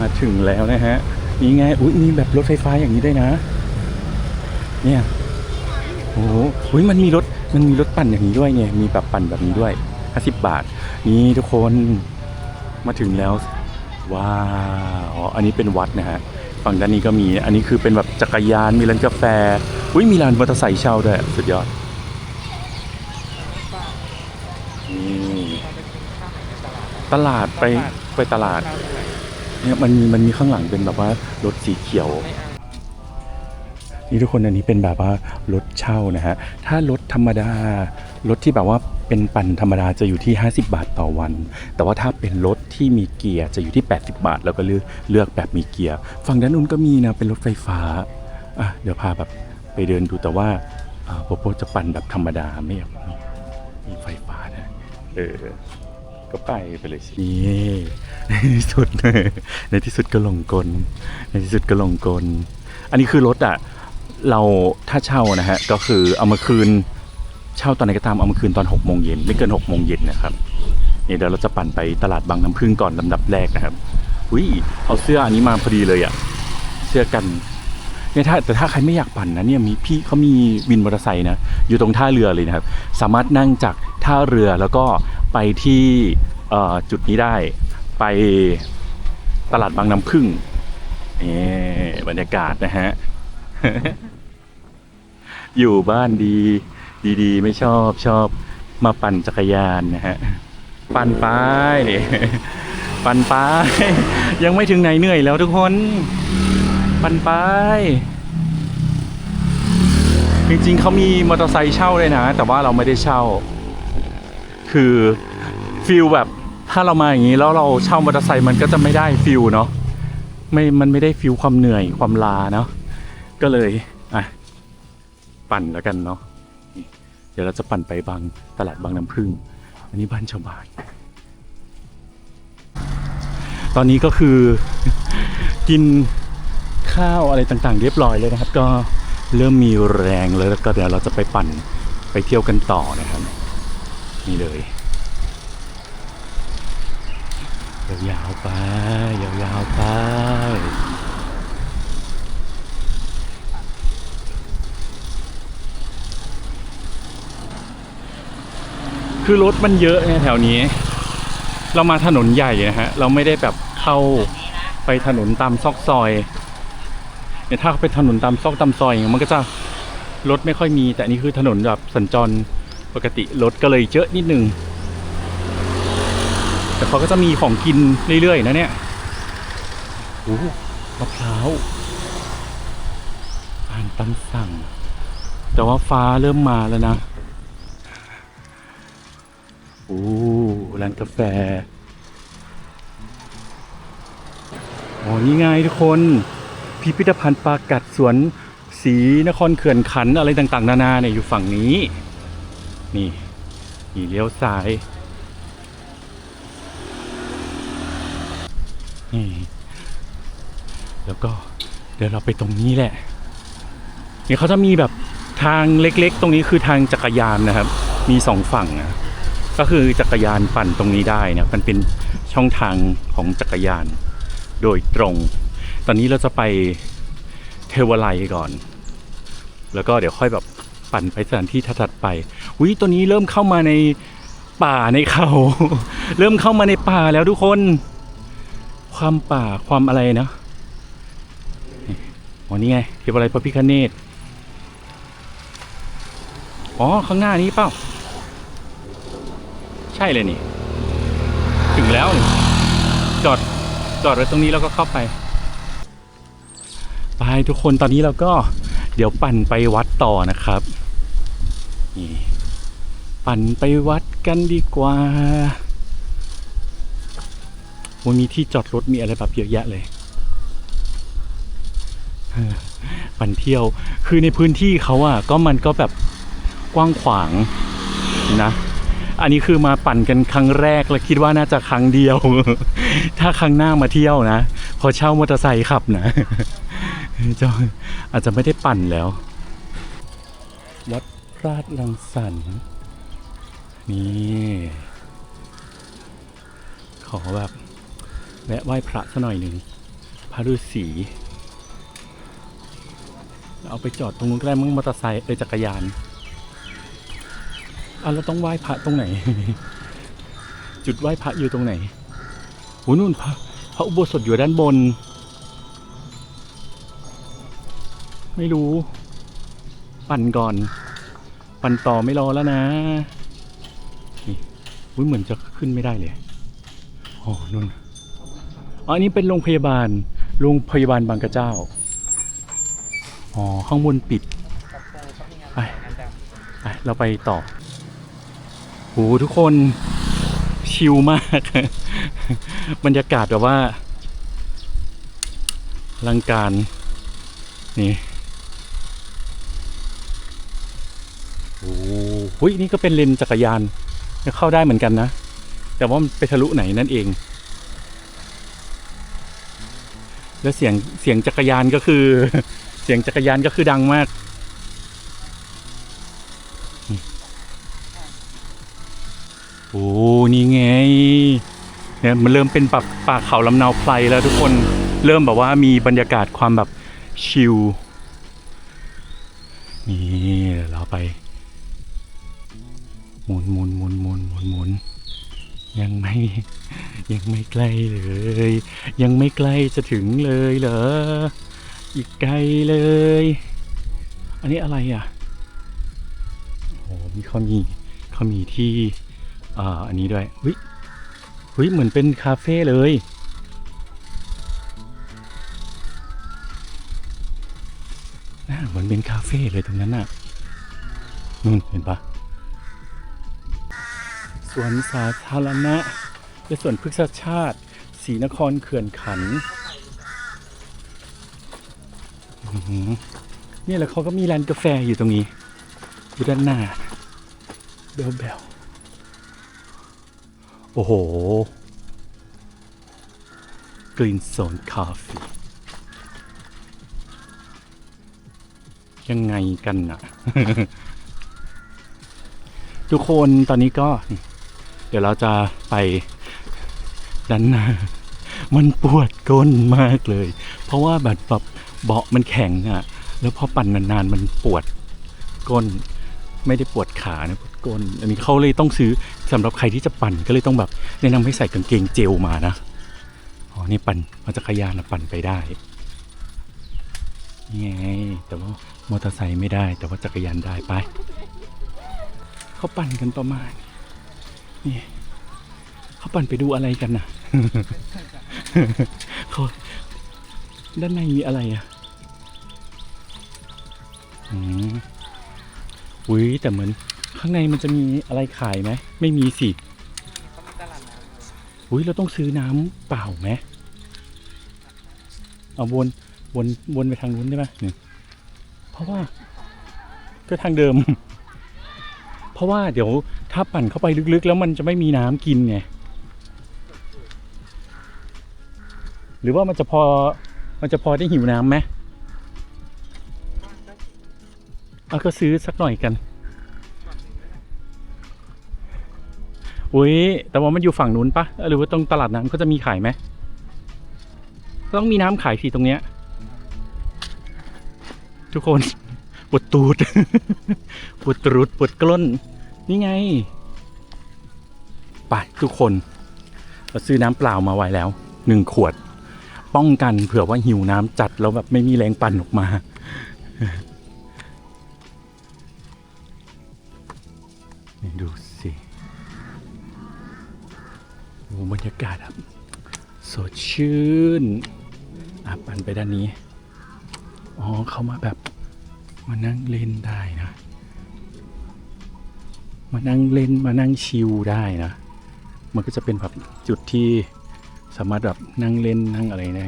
มาถึงแล้วนะฮะนี่ไงอุ้ยมีแบบรถไฟฟ้าอย่างนี้ได้นะ เนี่ยโอ้โหอุ้ยมันมีรถมันมีรถปั่นอย่างนี้ด้วยเนี่ยมีแบบปั่นแบบนี้ด้วย50บาท นี่ทุกคนมาถึงแล้วว้าวอ๋ออันนี้เป็นวัดนะฮะฝั่งด้านนี้ก็มีอันนี้คือเป็นแบบจักรยานมีร้านกาแฟอุ้ยมีร้านมอเตอร์ไซค์เช่าด้วยสุดยอดนี่ตลาดไปไปตลาด เนี่ยมันมีมันมีข้างหลังเป็นแบบว่ารถสีเขียว นี่ทุกคนอันนี้เป็นแบบว่ารถเช่านะฮะ ถ้ารถธรรมดารถที่แบบว่าเป็นปั่นธรรมดาจะอยู่ที่ 50 บาทต่อวัน แต่ว่าถ้าเป็นรถที่มีเกียร์จะอยู่ที่ 80 บาท แล้วก็เลือกเลือกแบบมีเกียร์ ฝั่งด้านนู้นก็มีนะเป็นรถไฟฟ้าอะเดี๋ยวพาแบบไปเดินดูแต่ว่าโปโปจะปั่นแบบธรรมดาไม่อยากมีมีไฟฟ้านะเออ ก็ไปไปเลยสินี่ในที่สุด ในที่สุดก็ลงกล ในที่สุดก็ลงกล อันนี้คือรถอะ เราถ้าเช่านะฮะ ก็คือเอามาคืน เช่าตอนไหนก็ตามเอามาคืนตอน6กโมงเย็นไม่เกิน6กโมงเย็นนะครับนี่เดี๋ยวเราจะปั่นไปตลาดบางน้ำพึ่งก่อนลำดับแรกนะครับอุ้ยเอาเสื้ออันนี้มาพอดีเลยอะ เสื้อกัน เนี่ยถ้าแต่ถ้าใครไม่อยากปั่นนะเนี่ยมีพี่เขามีวินมอเตอร์ไซค์นะอยู่ตรงท่าเรือเลยนะครับ สามารถนั่งจากท่าเรือแล้วก็ไปที่จุดนี้ได้ ไปตลาดบางน้ำพึ่งนี่บรรยากาศนะฮะ อยู่บ้านดีดีๆ ไม่ชอบชอบมาปั่นจักรยานนะฮะ ปั่นไปปั่นไปยังไม่ถึงไหนเหนื่อยแล้วทุกคน ปั่นไป จริงๆเขามีมอเตอร์ไซค์เช่าเลยนะ แต่ว่าเราไม่ได้เช่า คือฟิลแบบถ้าเรามาอย่างนี้แล้วเราเช่ามอเตอร์ไซค์มันก็จะไม่ได้ฟิลเนาะไม่มันไม่ได้ฟิลความเหนื่อยความลาเนาะก็เลยอะปั่นแล้วกันเนาะเดี๋ยวเราจะปั่นไปบางตลาดบางน้ำพึ่ง อันนี้บ้านชาวบ้านตอนนี้ก็คือกิน ข้าวอะไรต่างๆ เรียบร้อยเลยนะครับ ก็เริ่มมีแรงแล้วแล้วก็เดี๋ยวเราจะไปปั่นไปเที่ยวกันต่อนะครับ นี่เลยยาวๆไปยาวๆไปคือรถมันเยอะเนี่ยแถวนี้ เรามาถนนใหญ่นะฮะ เราไม่ได้แบบเข้าไปถนนตามซอกซอย เนี่ยถ้าเป็นถนนตามซอกตามซอยอย่างงี้มันก็จะรถไม่ค่อยมี แต่นนี้คือถนนแบบสัญจรปกติรถก็เลยเยอะนิดนึง แต่เขาก็จะมีของกินเรื่อยๆนะเนี่ยโอ้มะพร้าวอาหารตามสั่ง แต่ว่าฟ้าเริ่มมาแล้วนะโอ้ร้านกาแฟอ๋อนี่ไงทุกคน พิพิธภัณฑ์ปลากัดสวนสีนครเขื่อนขันอะไรต่างๆ นานาเนี่ยอยู่ฝั่งนี้ นี่นี่เลี้ยวซ้าย นี่ แล้วก็เดี๋ยวเราไปตรงนี้แหละเนี่ยเขาจะมีแบบทางเล็กๆ ตรงนี้คือทางจักรยานนะครับ มีสองฝั่งนะก็คือจักรยานปั่นตรงนี้ได้นะมันเป็นช่องทางของจักรยานโดยตรง ตอนนี้เราจะไปเทวไลยก่อน แล้วก็เดี๋ยวค่อยแบบปั่นไปสถานที่ถัดไปวิตัวนี้เริ่มเข้ามาในป่าในเขา เริ่มเข้ามาในป่าแล้วทุกคน ความป่าความอะไรนะอ๋อนี่ไงเทวไลยพระพิคเนตอ๋อ ข้างหน้านี้เปล่า ใช่เลยนี่ ถึงแล้ว จอด จอดไว้ตรงนี้แล้วก็เข้าไป ไปทุกคนตอนนี้เราก็เดี๋ยวปั่นไปวัดต่อนะครับนี่ปั่นไปวัดกันดีกว่าวันมีที่จอดรถมีอะไรแบบเยอะแยะเลยปั่นเที่ยวคือในพื้นที่เขาอะก็มันก็แบบกว้างขวางนะ อันนี้คือมาปั่นกันครั้งแรกแล้วคิดว่าน่าจะครั้งเดียว ถ้าครั้งหน้ามาเที่ยวนะ ขอเช่ามอเตอร์ไซค์ขับนะ จะอาจจะไม่ได้ปั่นแล้ว วัดราดลังสรรค์นี่ขอแบบแวะไหว้พระซะหน่อยหนึ่งพระฤาษีเอาไปจอดตรงนู้นก็ได้มั้งมอเตอร์ไซค์เออจักรยานอะเราต้องไหว้พระตรงไหน จุดไหว้พระอยู่ตรงไหนโอ้นู่นพระพระอุโบสถอยู่ด้านบน ไม่รู้ ปั่นก่อน ปั่นต่อไม่รอแล้วนะนี่อุ้ยเหมือนจะขึ้นไม่ได้เลยโอ้นู่นอ๋ออันนี้เป็นโรงพยาบาลโรงพยาบาลบางกระเจ้าอ๋อข้างบนปิดไปไปเราไปต่อโหทุกคนชิลมาก บรรยากาศแบบว่าลังการ นี่ โอ้ โหนี่ก็เป็นเลนจักรยานจะเข้าได้เหมือนกันนะ แต่ว่ามันไปทะลุไหนนั่นเอง แล้วเสียงเสียงจักรยานก็คือ เสียงจักรยานก็คือดังมากโอ้นี่ไงเนี่ยมันเริ่มเป็นป่าป่าเขาลำนาวไพรแล้วทุกคนเริ่มแบบว่ามีบรรยากาศความแบบชิลนี่เราไป หมุนหมุนหมุนหมุนหมุนหมุนยังไม่ยังไม่ใกล้เลย ยังไม่ใกล้จะถึงเลยเหรออีกไกลเลย อันนี้อะไรอะโอ้โหมีเขามีเขามีที่อ่าอันนี้ด้วยวิวิเหมือนเป็นคาเฟ่เลยน่าเหมือนเป็นคาเฟ่เลยตรงนั้นน่ะนู่นเห็นปะ วนสาธารณะ และสวนพฤกษชาติศรีนครเขื่อนขัน นี่ยแล้วเขาก็มีร้านกาแฟอยู่ตรงนี้อยู่ด้านหน้าเบลเบลโอ้โห กลิ่นโซนคาเฟ่ยังไงกันน่ะทุกคนตอนนี้ก็ เดี๋ยวเราจะไปด้านหน้ามันปวดก้นมากเลย เพราะว่าแบบแบบเบาะมันแข็งอะแล้วพอปั่นนานๆมันปวดก้น ไม่ได้ปวดขานะปวดก้น อันนี้เขาเลยต้องซื้อสำหรับใครที่จะปั่นก็เลยต้องแบบแนะนำให้ใส่กางเกงเจลมานะอ๋อนี่ปั่นมาจักรยานนะปั่นไปได้นี่ไงแต่ว่ามอเตอร์ไซค์ไม่ได้ แต่ว่าจักรยานได้ไปเขาปั่นกันประมาณ นี่เขาปั่นไปดูอะไรกันนะเขาด้านในมีอะไรอะอืมอุ้ยแต่เหมือนข้างในมันจะมีอะไรขายไหมไม่มีสิอุ้ยเราต้องซื้อน้ำเปล่าไหมเอาวนวนวนไปทางนู้นได้ไหมนี่เพราะว่าก็ทางเดิม เพราะว่าเดี๋ยวถ้าปั่นเข้าไปลึกๆ แล้วมันจะไม่มีน้ำกินไงหรือว่ามันจะพอมันจะพอได้หิวน้ำไหมเอาก็ซื้อสักหน่อยกันอุ้ยแต่ว่ามันอยู่ฝั่งนู้นปะหรือว่าตรงตลาดน้ำเขาจะมีขายไหมต้องมีน้ำขายสิตรงเนี้ยทุกคน ปวดตูด ปวดตรุดปวดกล้น นี่ไง ไปทุกคนเราซื้อน้ำเปล่ามาไว้แล้วหนึ่งขวด ป้องกันเผื่อว่าหิวน้ำจัดแล้วแบบไม่มีแรงปั่นออกมานี่ดูสิโอ้บรรยากาศแบบสดชื่นอะปั่นไปด้านนี้ อ๋อ เขามาแบบ มานั่งเล่นได้นะ มานั่งเล่นมานั่งชิลได้นะ มันก็จะเป็นแบบจุดที่สามารถแบบนั่งเล่นนั่งอะไรได้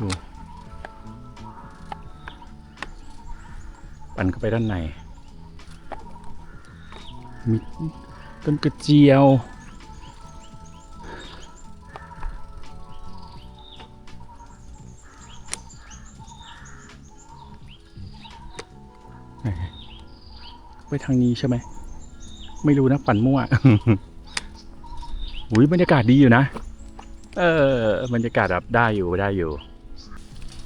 ดูปั่นเข้าไปด้านในมีต้นกระเจียว ทางนี้ใช่ไหม ไม่รู้นะปั่นมั่วอุ้ยบรรยากาศดีอยู่นะ เออบรรยากาศแบบได้อยู่ได้อยู่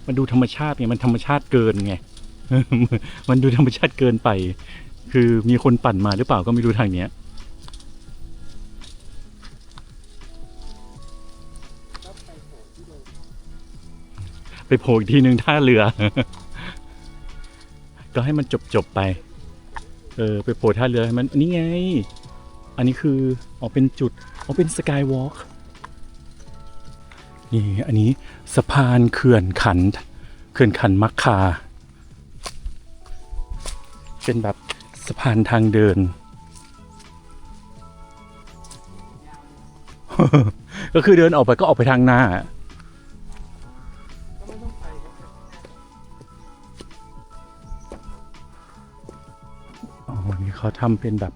มันดูธรรมชาติไงมันธรรมชาติเกินไงมันดูธรรมชาติเกินไป คือมีคนปั่นมาหรือเปล่าก็ไม่รู้ทางเนี้ยไปโผล่อีกทีหนึ่งท่าเรือ ก็ให้มันจบจบๆไป เออไปโผล่ท่าเรือให้มันนี่ไง อันนี้คืออ๋อเป็นจุดอ๋อเป็นสกายวอล์กนี่อันนี้สะพานเขื่อนขัน เขื่อนขันมักคา เป็นแบบสะพานทางเดิน ก็คือเดินออกไปก็ออกไปทางหน้า เขาทำเป็นแบบ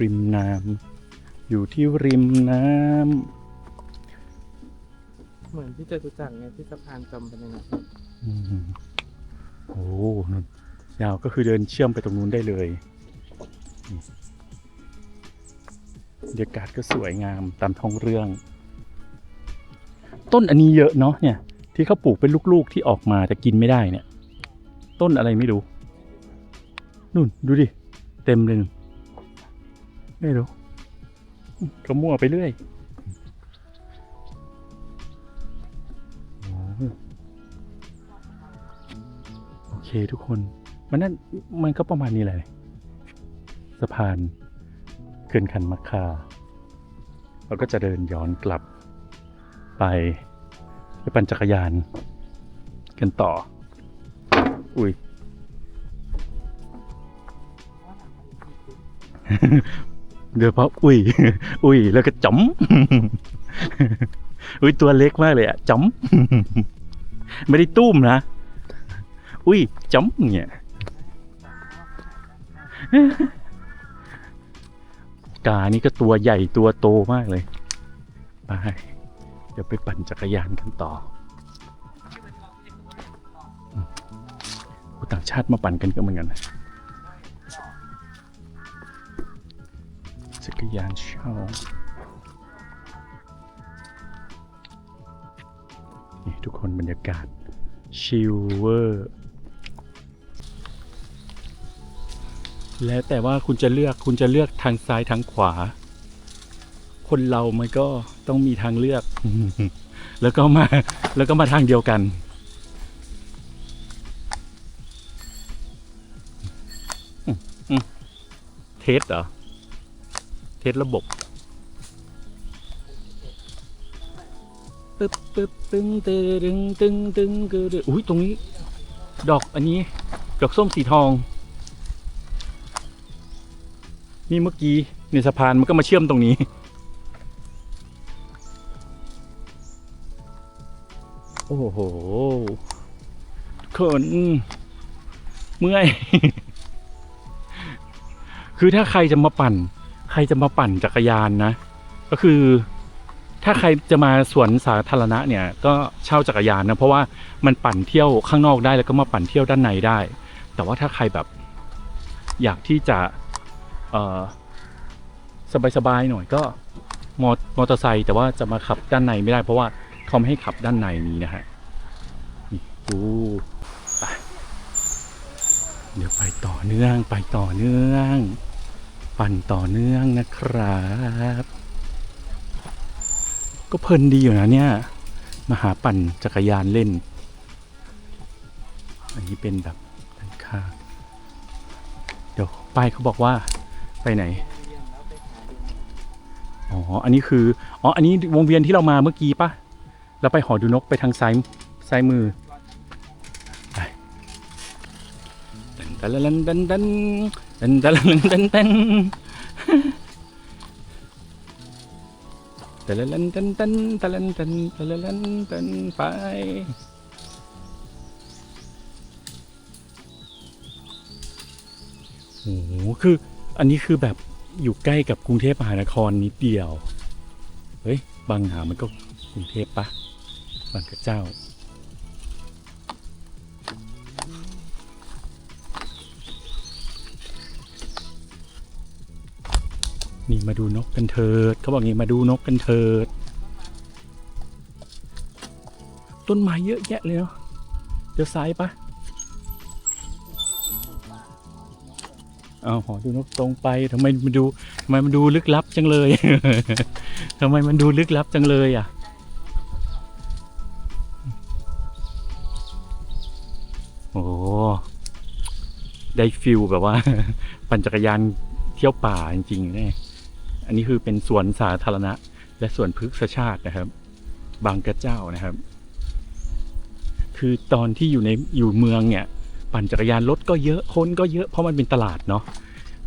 ริมน้ำอยู่ที่ริมน้เหมือนที่จตุจักรไงที่สะพานจมไปในนั้นำอืมโอ้นู่นยาวก็คือเดินเชื่อมไปตรงนู้นได้เลยนี่บรรยากาศก็สวยงามตามท้องเรื่อง ต้นอันนี้เยอะเนาะเนี่ย ที่เขาปลูกเป็นลูกๆที่ออกมาแต่กินไม่ได้เนี่ย ต้นอะไรไม่รู้ นู่นดูดิ เต็มเลยนู่นไม่รู้ก็มั่วไปเรื่อยโอ้โอเคทุกคน มันนั่นมันก็ประมาณนี้แหละสะพานเขื่อนขันมักคา เราก็จะเดินย้อนกลับไปไปปั่นจักรยานกันต่อ อุ้ย เดี๋ยวเพาะอุ้ย อุ้ย แล้วก็จ๋อม อุ้ยตัวเล็กมากเลยอะจ๋อม ไม่ได้ตุ้มนะ อุ้ยจ๋อมเนี่ยกานี่ก็ตัวใหญ่ตัวโตมากเลย ไป เดี๋ยวไปปั่นจักรยานกันต่อ ต่างชาติมาปั่นกันก็เหมือนกันนะ จักรยานเช่านี่ทุกคนบรรยากาศ ชิลเวอร์ แล้วแต่ว่าคุณจะเลือกคุณจะเลือกทางซ้ายทางขวา คนเรามันก็ต้องมีทางเลือก แล้วก็มาแล้วก็มาทางเดียวกันเทสเหรอ เทสระบบปึ๊บปึ๊บตึงตึงตึงตึงตึงตึงอุ้ยตรงนี้ ดอกอันนี้ ดอกส้มสีทอง นี่เมื่อกี้ในสะพานมันก็มาเชื่อมตรงนี้โอ้โหทุกคนเมื่อย คือถ้าใครจะมาปั่น ใครจะมาปั่นจักรยานนะ ก็คือ ถ้าใครจะมาสวนสาธารณะเนี่ย ก็เช่าจักรยานนะเพราะว่ามันปั่นเที่ยวข้างนอกได้แล้วก็มาปั่นเที่ยวด้านในได้ แต่ว่าถ้าใครแบบ อยากที่จะสบายๆหน่อยก็มอมอเตอร์ไซค์แต่ว่าจะมาขับด้านในไม่ได้ เพราะว่าเขาไม่ให้ขับด้านในนี้นะฮะนี่ดูไปเดี๋ยวไปต่อเนื่องไปต่อเนื่อง ปั่นต่อเนื่องนะครับ ก็เพลินดีอยู่นะเนี่ย มาหาปั่นจักรยานเล่น อันนี้เป็นแบบด้านข้างเดี๋ยวป้ายเขาบอกว่าไปไหน อ๋อ อันนี้คือ อ๋อ อันนี้วงเวียนที่เรามาเมื่อกี้ปะแล้วไปหอดูนกไปทางซ้ายซ้ายมือไปดันดันดันดัน เตันเตันเตันเต้นตะลันตันตันตะลันตันตลันตันไป โอ้โห คือ อันนี้คือแบบอยู่ใกล้กับกรุงเทพมหานครนิดเดียว เฮ้ย บางหามันก็กรุงเทพปะบางกระเจ้า นี่มาดูนกกันเถิดเขาบอกงี้มาดูนกกันเถิด ต้นไม้เยอะแยะเลยเนาะเดี๋ยวซ้ายปะเอาหอดูนกตรงไปทำไมมันดูทำไมมันดูลึกลับจังเลยทำไมมันดูลึกลับจังเลยอะโอ้ได้ฟิลแบบว่า ปั่นจักรยานเที่ยวป่าจริงๆเนี่ย อันนี้คือเป็นสวนสาธารณะ และสวนพฤกษชาตินะครับ บางกระเจ้านะครับ คือตอนที่อยู่ในอยู่เมืองเนี่ย ปั่นจักรยานรถก็เยอะคนก็เยอะเพราะมันเป็นตลาดเนาะ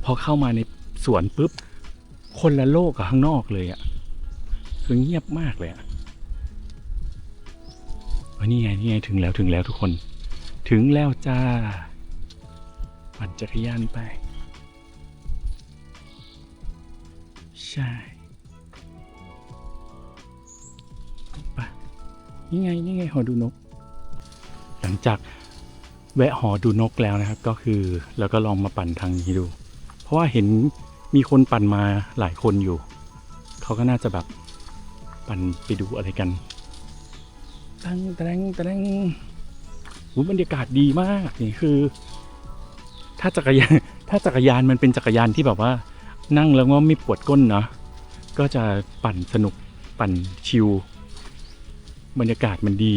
พอเข้ามาในสวนปุ๊บ คนละโลกกับข้างนอกเลยอะ่ะคือเงียบมากเลยอะ่ะนี่ไงนี่ไงถึงแล้วถึงแล้วทุกคน ถึงแล้วจ้า ปั่นจักรยานไป ใช่ไปนี่ไงนี่ไงหอดูนก หลังจากแวะหอดูนกแล้วนะครับ ก็คือแล้วก็ลองมาปั่นทางนี้ดู เพราะว่าเห็นมีคนปั่นมาหลายคนอยู่ เขาก็น่าจะแบบปั่นไปดูอะไรกันตั้งแตงแตงหูบรรยากาศดีมากนี่คือ ถ้าจักรยานถ้าจักรยานมันเป็นจักรยานที่แบบว่า นั่งแล้วก็ไม่ปวดก้นเนาะก็จะปั่นสนุกปั่นชิลบรรยากาศมันดี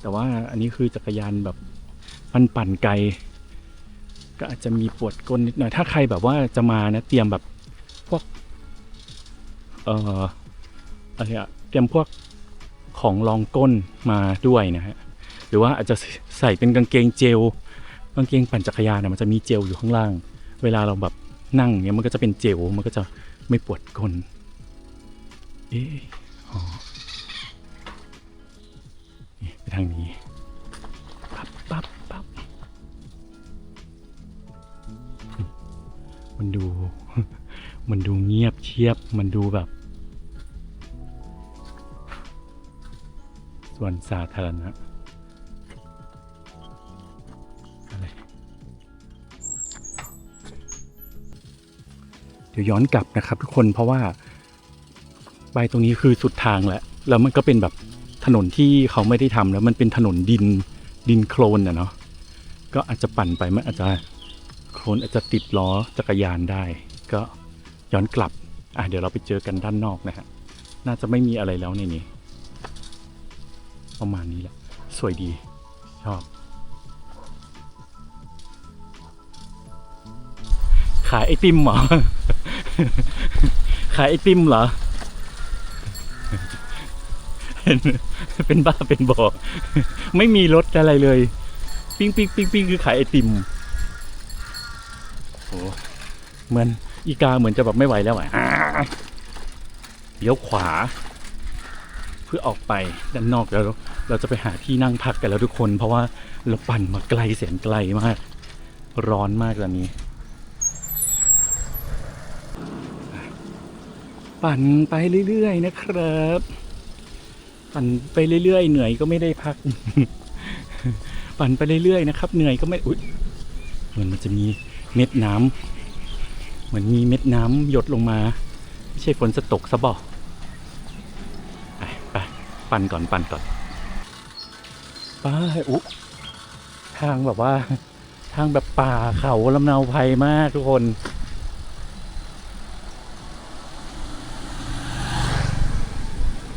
แต่ว่าอันนี้คือจักรยานแบบมันปั่นไกล ก็อาจจะมีปวดก้นนิดหน่อยถ้าใครแบบว่าจะมานะ เตรียมแบบพวก เอ่ออะไรอะเตรียมพวกของรองก้นมาด้วยนะฮะหรือว่าอาจจะใส่เป็นกางเกงเจลกางเกงปั่นจักรยานนี่ยมันจะมีเจลอยู่ข้างล่าง เวลาเราแบบ นั่งเนี่ยมันก็จะเป็นเจลมันก็จะไม่ปวดก้นเอ๊ะอ๋อไปทางนี้ปั๊บปั๊บปั๊บมันดู มันดูเงียบเชียบ มันดูแบบ ส่วนสาธารณะ ดี๋ยวย้อนกลับนะครับ ทุกคนเพราะว่าไปตรงนี้คือสุดทางแล้วแล้วมันก็เป็นแบบถนนที่เขาไม่ได้ทำแล้วมันเป็นถนนดินดินโคลนอะเนาะก็อาจจะปั่นไปมันอาจจะโคลนอาจจะติดล้อจักรยานได้ ก็ย้อนกลับอะเดี๋ยวเราไปเจอกันด้านนอกนะฮะน่าจะไม่มีอะไรแล้วในนี้ประมาณนี้แหละสวยดีชอบ ขายไอติมเหรอ ขายไอติมเหรอ เป็นบ้าเป็นบอไม่มีรถอะไรเลย ปิ้งปิ้งปิ้งปิ้งคือขายไอติมโอ้เหมือนอีกาเหมือนจะแบบไม่ไหวแล้วอะอ่าเลี้ยวขวา เพื่อออกไปด้านนอกแล้วเราจะไปหาที่นั่งพักกันแล้วทุกคน เพราะว่าเราปั่นมาไกลแสนไกลมาก ร้อนมากตอนนี้ ปั่นไปเรื่อยๆนะครับ ปั่นไปเรื่อยๆเหนื่อยก็ไม่ได้พัก ปั่นไปเรื่อยๆนะครับ เหนื่อยก็ไม่อุ๊ยเหมือนมันจะมีเม็ดน้ำเหมือนมีเม็ดน้ำหยดลงมาไม่ใช่ฝนจะตกซะบอกไปไปปั่นก่อนปั่นก่อนไปอุ๊ทางแบบว่า ทางแบบป่าเขาลำเนาภัยมากทุกคน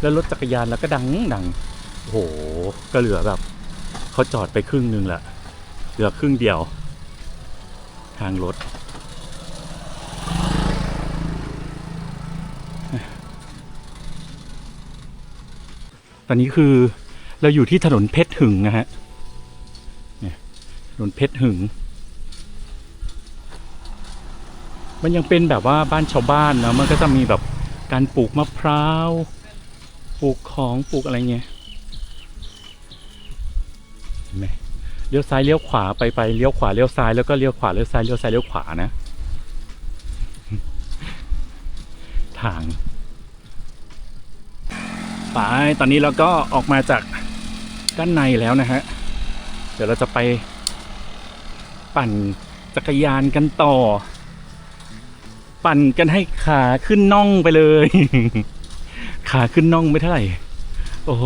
แล้วรถจักรยานแล้วก็ดังดังโอ้โหก็เหลือแบบเขาจอดไปครึ่งหนึงแหละเหลือครึ่งเดียว ทางรถ ตอนนี้คือเราอยู่ที่ถนนเพชรหึงนะฮะเนี่ยถนนเพชรหึง มันยังเป็นแบบว่าบ้านชาวบ้านนะมันก็จะมีแบบการปลูกมะพร้าว ปลูกของปลูกอะไรเงี้ยเห็นไหมเลี้ยวซ้ายเลี้ยวขวาไปไปเลี้ยวขวาเลี้ยวซ้ายแล้วก็เลี้ยวขวาเลี้ยวซ้ายเลี้ยวซ้ายเลี้ยวขวานะ ทางไปตอนนี้เราก็ออกมาจากด้านในแล้วนะฮะ เดี๋ยวเราจะไปปั่นจักรยานกันต่อ ปั่นกันให้ขาขึ้นน่องไปเลย ขาขึ้นน่องไม่เท่าไหร่ โอ้โห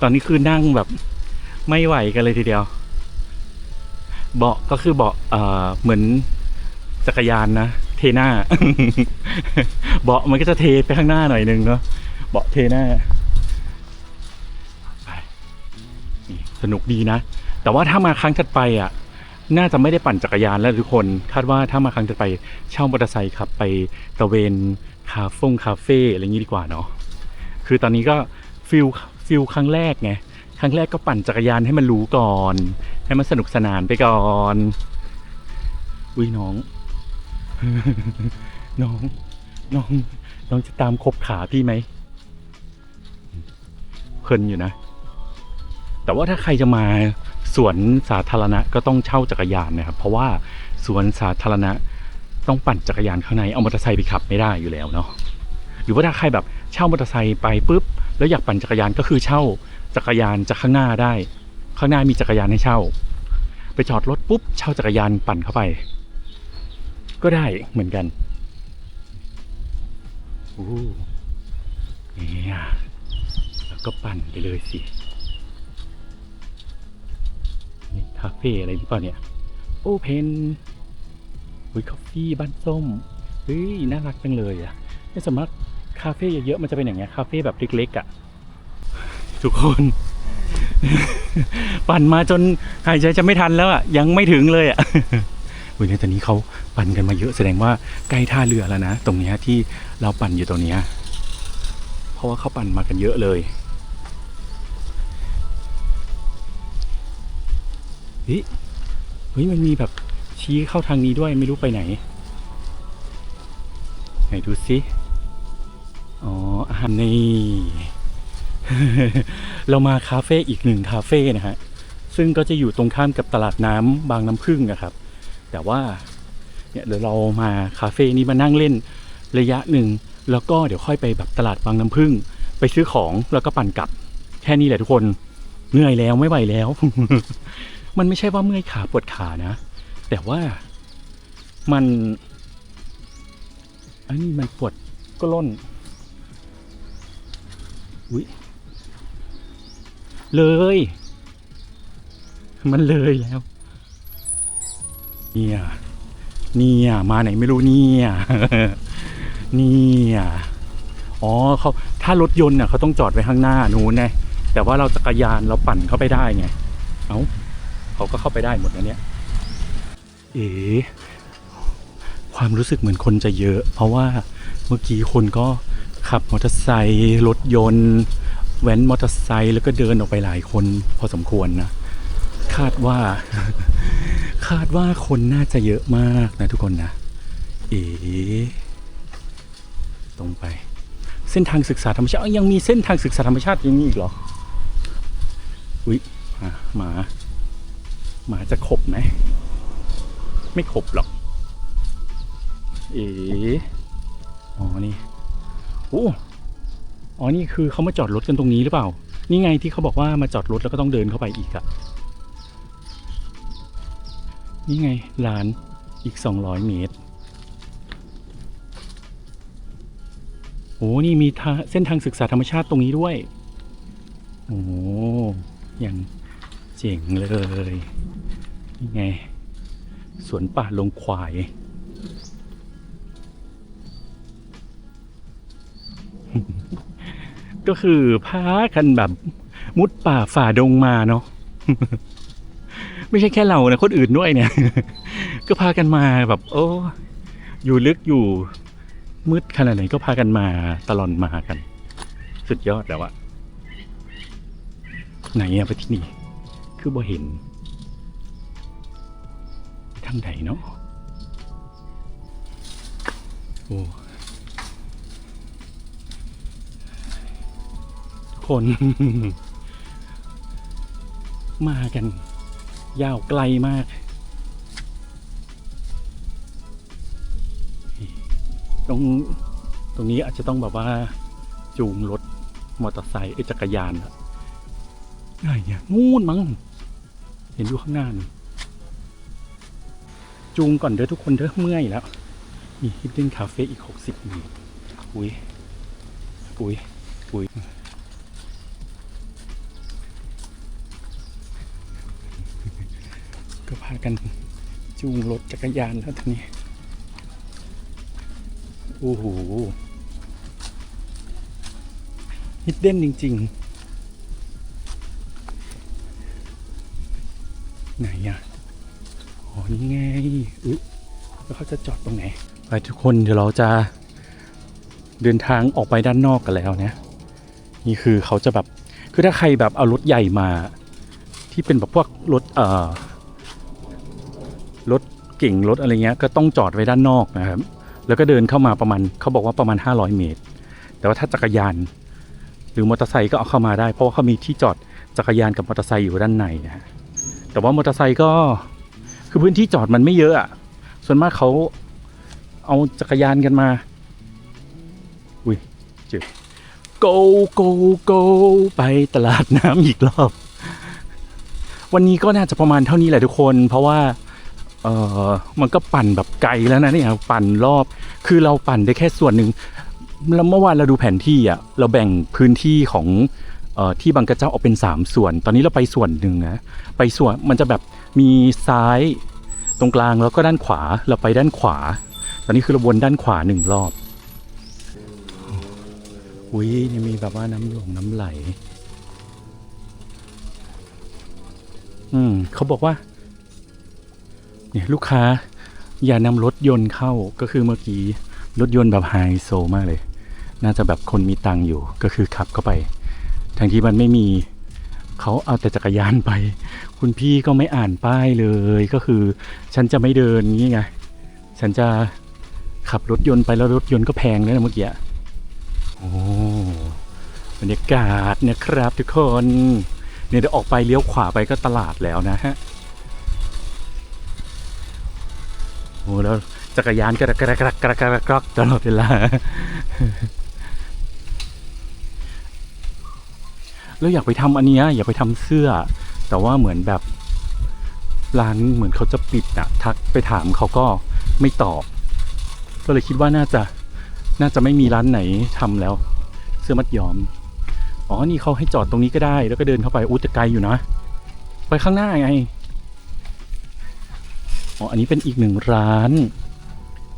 ตอนนี้คือนั่งแบบไม่ไหวกันเลยทีเดียว เบาะก็คือเบาะเอ่อเหมือนจักรยานนะ เทหน้า เบาะมันก็จะเทไปข้างหน้าหน่อยนึงเนาะ เบาะเทหน้าสนุกดีนะ แต่ว่าถ้ามาครั้งถัดไปอะ น่าจะไม่ได้ปั่นจักรยานแล้วทุกคน คาดว่าถ้ามาครั้งถัดไปเช่ามอเตอร์ไซค์ขับไปตะเวนคาเฟ่งคาเฟ่อะไรอย่างนี้ดีกว่าเนาะ คือตอนนี้ก็ฟิลฟิลครั้งแรกไงครั้งแรกก็ปั่นจักรยานให้มันรู้ก่อน ให้มันสนุกสนานไปก่อนอุ้ยน้อง น้อง น้อง น้องจะตามคบขาพี่ไหมเพลินอยู่นะ แต่ว่าถ้าใครจะมาสวนสาธารณะก็ต้องเช่าจักรยานนะครับ เพราะว่าสวนสาธารณะต้องปั่นจักรยานข้างใน เอามอเตอร์ไซค์ไปขับไม่ได้อยู่แล้วเนาะ หรือว่าถ้าใครแบบ เช่ามอเตอร์ไซค์ไปปุ๊บแล้วอยากปั่นจักรยานก็คือเช่าจักรยานจากข้างหน้าได้ ข้างหน้ามีจักรยานให้เช่า ไปจอดรถปุ๊บเช่าจักรยานปั่นเข้าไป ก็ได้เหมือนกันโอ้เนี่ยแล้วก็ปั่นไปเลยสินี่คาเฟ่อะไรหรือเปล่าเนี่ย โอเพนวิคอฟฟี่บ้านส้มเฮ้ยน่ารักจังเลยอะไม่สามารถ คาเฟ่เยอะๆมันจะเป็นอย่างเงี้ยคาเฟ่แบบเล็กๆอะ่ะ ทุกคน ปั่นมาจนหายใจจะไม่ทันแล้วอะ่ะ ยังไม่ถึงเลยอะ่ะวันนี้ตอนนี้เขาปั่นกันมาเยอะแสดงว่าใกล้ท่าเรือแล้วนะ ตรงเนี้ยที่เราปั่นอยู่ตรงเนี้ยเพราะว่าเขาปั่นมากันเยอะเลยเฮ้ยเฮ้ยมันมีแบบชี้เข้าทางนี้ด้วยไม่รู้ไปไหน ไหนดูสิ อ๋ออาหารนี่เรามาคาเฟ่อีกหนึ่งคาเฟ่นะฮะ ซึ่งก็จะอยู่ตรงข้ามกับตลาดน้ำบางน้ำพึ่งนะครับ แต่ว่าเนี่ยเดี๋ยวเรามาคาเฟ่นี้มานั่งเล่นระยะหนึ่ง แล้วก็เดี๋ยวค่อยไปแบบตลาดบางน้ำพึ่ง ไปซื้อของแล้วก็ปั่นกลับ แค่นี้แหละทุกคนเหนื่อยแล้วไม่ไหวแล้ว มันไม่ใช่ว่าเมื่อยขาปวดขานะ แต่ว่ามันอันนี้มันปวดก็ล่น อุ้ยเลย มันเลยแล้ว เนี่ย เนี่ย มาไหนไม่รู้เนี่ย เนี่ยอ๋อเขาถ้ารถยนต์น่ะเขาต้องจอดไว้ข้างหน้านู้นไงแต่ว่าเราจักรยานเราปั่นเข้าไปได้ไง เอ้าเขาก็เข้าไปได้หมดนะเนี่ย เอ๋ความรู้สึกเหมือนคนจะเยอะ เพราะว่าเมื่อกี้คนก็ ขับมอเตอร์ไซค์รถยนต์ แว้นมอเตอร์ไซค์แล้วก็เดินออกไปหลายคนพอสมควรนะ คาดว่า คาดว่าคนน่าจะเยอะมากนะทุกคนนะ เอ๋ตรงไป เส้นทางศึกษาธรรมชาติยังมีเส้นทางศึกษาธรรมชาติอยังนี้อีกเหรออุ๊ยหมาหมาจะขบไหมไม่ขบหรอก เอ๋อ๋อนี่ โอ้อ๋อนี่คือเขามาจอดรถกันตรงนี้หรือเปล่า นี่ไงที่เขาบอกว่ามาจอดรถแล้วก็ต้องเดินเข้าไปอีกอะนี่ไงร้านอีกสองร้อยเมตรโอ้นี่มีทางเส้นทางศึกษาธรรมชาติตรงนี้ด้วย โอ้ย่างเจ๋งเลย นี่ไง สวนป่าลงควาย ก็คือพากันแบบมุดป่าฝ่าดงมาเนาะไม่ใช่แค่เรานะคนอื่นด้วยเนี่ย ก็พากันมาแบบ โอ้อยู่ลึกอยู่มืดขนาดไหนก็พากันมาตลอดมากัน สุดยอดแล้วอะไหนอะไปที่นี่ คือบ่เห็นทางไหนเนาะโอ้ คน มากัน ยาวไกลมากตรงตรงนี้อาจจะต้องแบบว่า จูงรถมอเตอร์ไซค์เอ้จักรยานอะไหนเนี่ยงูนมั้งเห็นอยู่ข้างหน้านี่จูงก่อนเด้อทุกคนเด้อเมื่อยแล้ว มีฮิดเด้นคาเฟ่อีกหกสิบมีอุ้ยอุ้ยอุ้ยากันจูงรถจักรยานแล้วทีนี้ โอ้โหฮิดเด้นจริง ๆ ไหนอะอ๋อนี่ไงอุ๊ยแล้วเขาจะจอดตรงไหน ไปทุกคนเดี๋ยวเราจะเดินทางออกไปด้านนอกกันแล้วนะนี่คือเขาจะแบบ คือถ้าใครแบบเอารถใหญ่มา ที่เป็นแบบพวกรถเอ่อ รถเก่งรถอะไรเงี้ยก็ต้องจอดไว้ด้านนอกนะครับ แล้วก็เดินเข้ามาประมาณเขาบอกว่าประมาณ 500 เมตร แต่ว่าถ้าจักรยาน หรือมอเตอร์ไซค์ก็เอาเข้ามาได้ เพราะว่าเขามีที่จอดจักรยานกับมอเตอร์ไซค์อยู่ด้านในนะฮะแต่ว่ามอเตอร์ไซค์ก็คือพื้นที่จอดมันไม่เยอะอะส่วนมากเขาเอาจักรยานกันมาอุ้ยเจอ go go go ไปตลาดน้ำอีกรอบ วันนี้ก็น่าจะประมาณเท่านี้แหละทุกคน เพราะว่า เออมันก็ปั่นแบบไกลแล้วนะเนี่ยปั่นรอบ คือเราปั่นได้แค่ส่วนหนึ่งแล้วเมื่อวานเราดูแผนที่อะเราแบ่งพื้นที่ของเอ่อที่บางกระเจ้าออกเป็น 3 ส่วน ตอนนี้เราไปส่วนหนึ่งนะไปส่วนมันจะแบบมีซ้ายตรงกลางแล้วก็ด้านขวาเราไปด้านขวา ตอนนี้คือเราวนด้านขวาหนึ่งรอบอุ้ยนี่มีแบบว่าน้ำหลงน้ำไหล อืมเขาบอกว่า เนี่ยลูกค้าอย่านำรถยนต์เข้าก็คือเมื่อกี้รถยนต์แบบไฮโซมากเลย น่าจะแบบคนมีตังค์อยู่ก็คือขับเข้าไปทั้งที่มันไม่มีเขาเอาแต่จักรยานไป คุณพี่ก็ไม่อ่านป้ายเลยก็คือ ฉันจะไม่เดินงี้ไงฉันจะขับรถยนต์ไปแล้วรถยนต์ก็แพงด้วยนะเมื่อกี้โอ้บรรยากาศเนี่ยครับทุกคนเนี่ยเดี๋ยวออกไปเลี้ยวขวาไปก็ตลาดแล้วนะฮะ โอ้แล้วจักรยานกระกระกระกระกระกระตลอดเวลาแล้วอยากไปทำอันนี้อยากไปทำเสื้อ แต่ว่าเหมือนแบบร้านเหมือนเขาจะปิดอะทักไปถามเขาก็ไม่ตอบ ก็เลยคิดว่าน่าจะน่าจะไม่มีร้านไหนทำแล้ว เสื้อมัดย้อม อ๋อ นี่เขาให้จอดตรงนี้ก็ได้ แล้วก็เดินเข้าไปอู้แต่ไกลอยู่นะ ไปข้างหน้าไง อ๋อ อันนี้เป็นอีกหนึ่งร้าน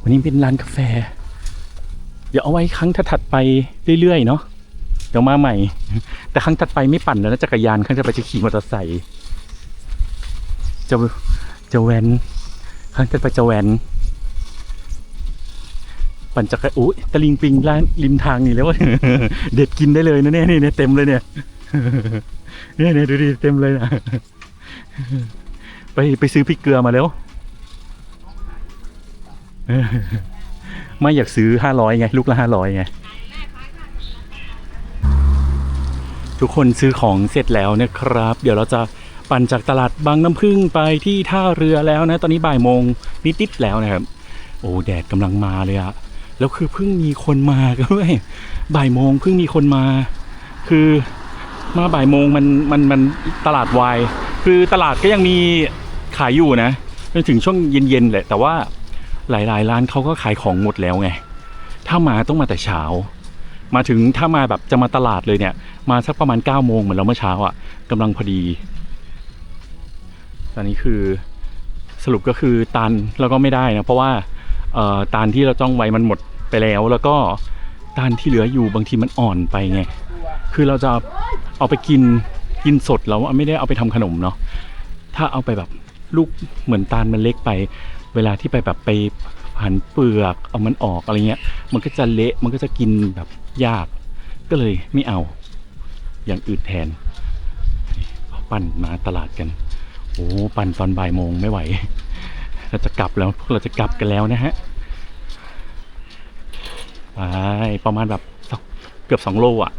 วันนี้เป็นร้านกาแฟ เดี๋ยวเอาไว้ครั้งถัดไปเรื่อยๆ เนาะ เดี๋ยวมาใหม่ แต่ครั้งถัดไปไม่ปั่นแล้วนะจักรยานครั้งถัดไปจะขี่มอเตอร์ไซค์ จะจะแวนครั้งถัดไปจะแวนปั่นจักรอุ้ยตะลิงปิงร้านริมทางนี่แล้วเด็ดกินได้เลยนะเนี่ยนี่เนี่ยเต็มเลยเนี่ยเนี่ยเนี่ยดูดิเต็มเลยนะไปไปซื้อพริกเกลือมาแล้ว ไม่อยากซื้อห้าร้อยไง ลูกละห้าร้อยไง ทุกคนซื้อของเสร็จแล้วนะครับ เดี๋ยวเราจะปั่นจากตลาดบางน้ำพึ่งไปที่ท่าเรือแล้วนะ ตอนนี้บ่ายโมงนิดๆแล้วนะครับ โอ้แดดกำลังมาเลยอะแล้วคือเพิ่งมีคนมาด้วยบ่ายโมงเพิ่งมีคนมา คือมาบ่ายโมงมันมันมันตลาดวาย คือตลาดก็ยังมีขายอยู่นะจนถึงช่วงเย็นๆแหละแต่ว่า หลายๆ ร้านเขาก็ขายของหมดแล้วไง ถ้ามาต้องมาแต่เช้า มาถึงถ้ามาแบบจะมาตลาดเลยเนี่ย มาสักประมาณ9ก้าโมงเหมือนเราเมื่อเช้าอะกำลังพอดี ตอนนี้คือสรุปก็คือตานเราก็ไม่ได้นะ เพราะว่าตาลที่เราจ้องไว้มันหมดไปแล้ว แล้วก็ตาลที่เหลืออยู่บางทีมันอ่อนไปไง คือเราจะเอาไปกินกินสดแล้วไม่ได้เอาไปทำขนมเนาะ ถ้าเอาไปแบบลูกเหมือนตาลมันเล็กไป เวลาที่ไปแบบไปหันเปลือกเอามันออกอะไรเงี้ย มันก็จะเละมันก็จะกินแบบยาก ก็เลยไม่เอา อย่างอื่นแทนปั่นมาตลาดกัน โอ้ปั่นตอนบ่ายโมงไม่ไหวเราจะกลับแล้วพวกเราจะกลับกันแล้วนะฮะไปประมาณแบบเกือบสองโลอะ